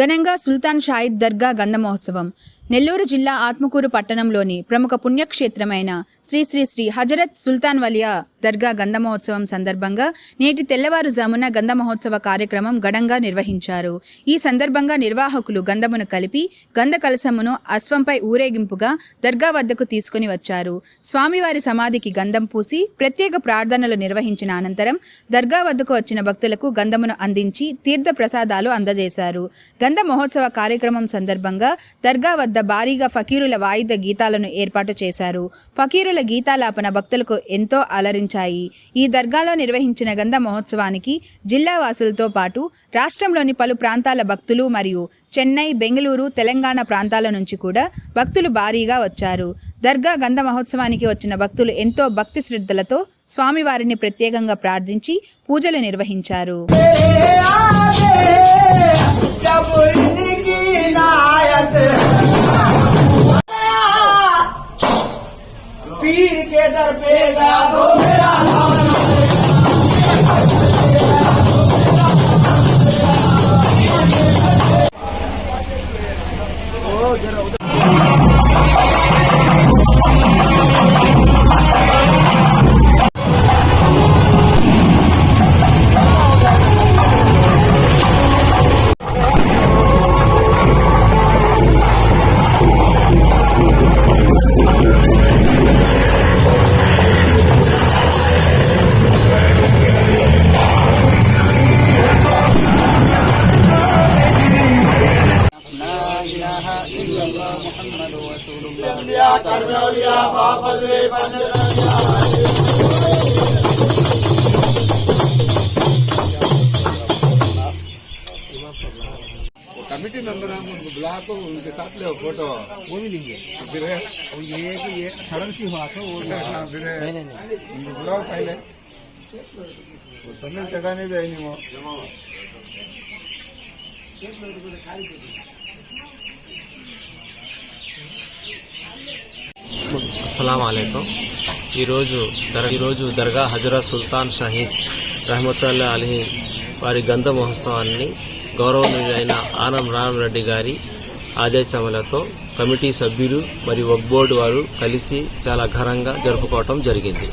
ఘనంగా సుల్తాన్ షాయిద్ దర్గా గంధ మహోత్సవం. నెల్లూరు జిల్లా ఆత్మకూరు పట్టణంలోని ప్రముఖ పుణ్యక్షేత్రమైన శ్రీ శ్రీ శ్రీ హజరత్ సుల్తాన్ వలియా దర్గా గంధ మహోత్సవం సందర్భంగా నేటి తెల్లవారుజామున గంధ మహోత్సవ కార్యక్రమం ఘనంగా నిర్వహించారు. ఈ సందర్భంగా నిర్వాహకులు గంధమును కలిపి గంధ కలసమును అశ్వంపై ఊరేగింపుగా దర్గా వద్దకు తీసుకుని వచ్చారు. స్వామివారి సమాధికి గంధం పూసి ప్రత్యేక ప్రార్థనలు నిర్వహించిన అనంతరం దర్గా వద్దకు వచ్చిన భక్తులకు గంధమును అందించి తీర్థ ప్రసాదాలు అందజేశారు. గంధ మహోత్సవ కార్యక్రమం సందర్భంగా దర్గా వద్ద భారీగా ఫకీరుల వాయిద్య గీతాలను ఏర్పాటు చేశారు. ఫకీరుల గీతాలాపన భక్తులకు ఎంతో అలరించాయి. ఈ దర్గాలో నిర్వహించిన గంధ మహోత్సవానికి జిల్లా వాసులతో పాటు రాష్ట్రంలోని పలు ప్రాంతాల భక్తులు మరియు చెన్నై బెంగళూరు తెలంగాణ ప్రాంతాల నుంచి కూడా భక్తులు భారీగా వచ్చారు. దర్గా గంధ మహోత్సవానికి వచ్చిన భక్తులు ఎంతో భక్తి శ్రద్ధలతో స్వామివారిని ప్రత్యేకంగా ప్రార్థించి పూజలు నిర్వహించారు जब इनकी नायत पीर के दर पे गया तो मेरा कमेटी मेंबर हैं उनको बुला तो उनके साथ ले फ़ोटो। वो भी लेंगे। फिर और ये है कि ये सड़न सी हुआ सो वो फिर नहीं नहीं नहीं। उनको बुलाओ पहले। वो समय चढ़ाने भी आई नहीं वो అస్సలం ఈరోజు దర్ ఈరోజు దర్గా హజరత్ సుల్తాన్ షహీద్ రహమతుల్లా అలీ వారి గంధ మహోత్సవాన్ని గౌరవనీయులైన ఆనం రామరెడ్డి గారి ఆదేశములతో కమిటీ సభ్యులు మరియు వక్ బోర్డు వారు కలిసి చాలా ఘనంగా జరుపుకోవటం జరిగింది.